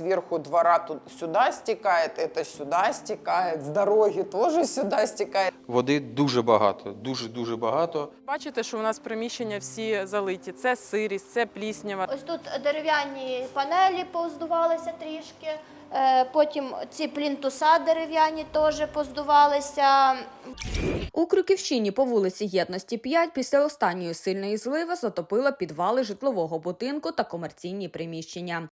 сверху двора тут сюда стекает, это сюда стекает, с дороги тоже сюда стекает. Води дуже багато, дуже дуже багато. Бачите, що у нас приміщення всі залиті. Це сирість, це пліснява. Ось тут дерев'яні панелі поздувалися трішки. е, Потім ці плінтуса дерев'яні теж поздувалися. У Крюківщині по вулиці Єдності 5 після останньої сильної зливи затопило підвали житлового будинку та комерційні приміщення.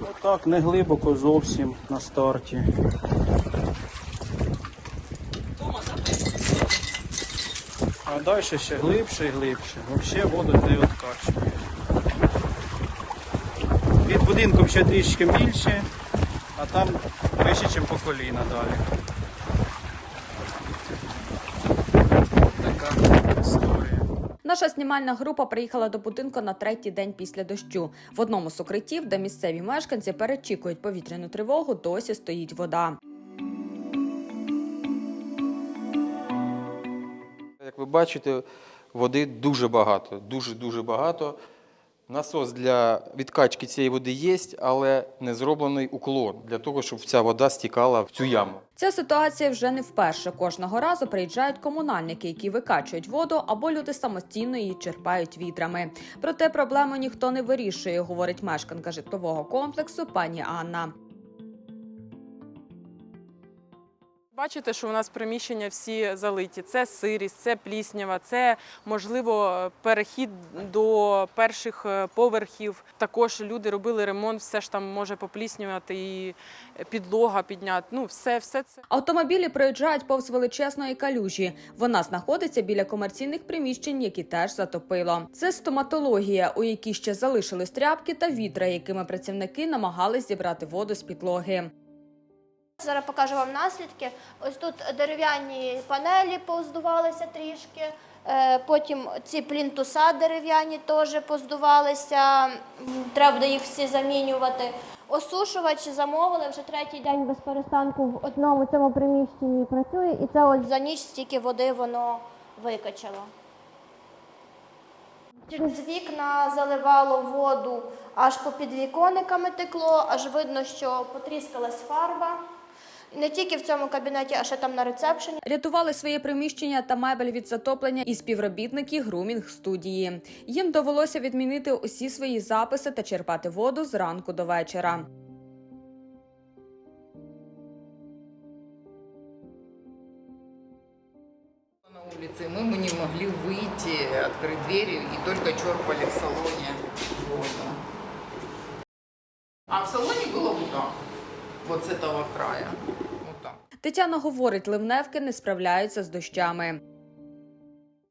Отак, не глибоко зовсім на старті. А далі ще глибше і глибше. Взагалі воду не відкачує. Під будинком ще трішки більше, а там вище, ніж по коліна далі. Наша знімальна група приїхала до будинку на третій день після дощу. В одному з укриттів, де місцеві мешканці перечікують повітряну тривогу, досі стоїть вода. Як ви бачите, води дуже багато, дуже дуже багато. Насос для відкачки цієї води є, але не зроблений уклон для того, щоб ця вода стікала в цю яму. Ця ситуація вже не вперше. Кожного разу приїжджають комунальники, які викачують воду, або люди самостійно її черпають вітрами. Проте проблему ніхто не вирішує, говорить мешканка житлового комплексу пані Анна. Бачите, що у нас приміщення всі залиті. Це сирість, це пліснява, це можливо перехід до перших е, поверхів. Також люди робили ремонт, все ж там може попліснювати і підлога підняти. Ну, все, все це. Автомобілі проїжджають повз величезної калюжі. Вона знаходиться біля комерційних приміщень, які теж затопило. Це стоматологія, у якій ще залишились тряпки та вітра, якими працівники намагались зібрати воду з підлоги. Зараз покажу вам наслідки. Ось тут дерев'яні панелі поздувалися трішки. е, Потім ці плінтуса дерев'яні теж поздувалися. Треба буде їх всі замінювати. Осушувач замовили вже третій день без перестанку в одному цьому приміщенні працює, і це от за ніч стільки води воно викачало. Через вікна заливало воду, аж по підвіконниками текло, аж видно, що потріскалась фарба Не тільки в цьому кабінеті, а ще там на рецепшені. Рятували своє приміщення та мебель від затоплення і співробітники грумінг студії. Їм довелося відмінити усі свої записи та черпати воду з ранку до вечора. на улице, мы бы не могли выйти, открыть двери и только черпали в салоне воду. Вот с этого края. Тетяна говорить, ливневки не справляються з дощами.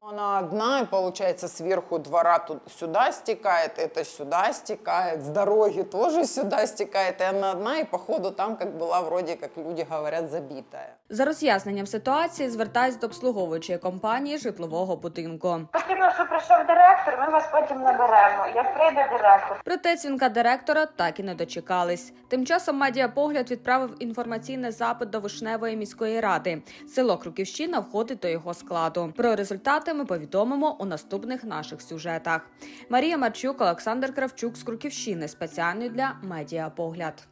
Она одна, и получается сверху двора тут сюда стекает, это сюда стекает, с дороги тоже сюда стекает, и она одна, и походу там как была вроде, как люди говорят, забитая. За роз'ясненням ситуації звертаюсь до обслуговуючої компанії житлового будинку. Потрібно, щоб прийшов директор, ми вас потім наберемо. Як прийде директор, Проте дзвінка директора так і не дочекались. Тим часом медіапогляд відправив інформаційний запит до Вишневої міської ради. Село Круківщина входить до його складу. Про результати ми повідомимо у наступних наших сюжетах. Марія Марчук, Олександр Кравчук з Круківщини спеціально для медіапогляд.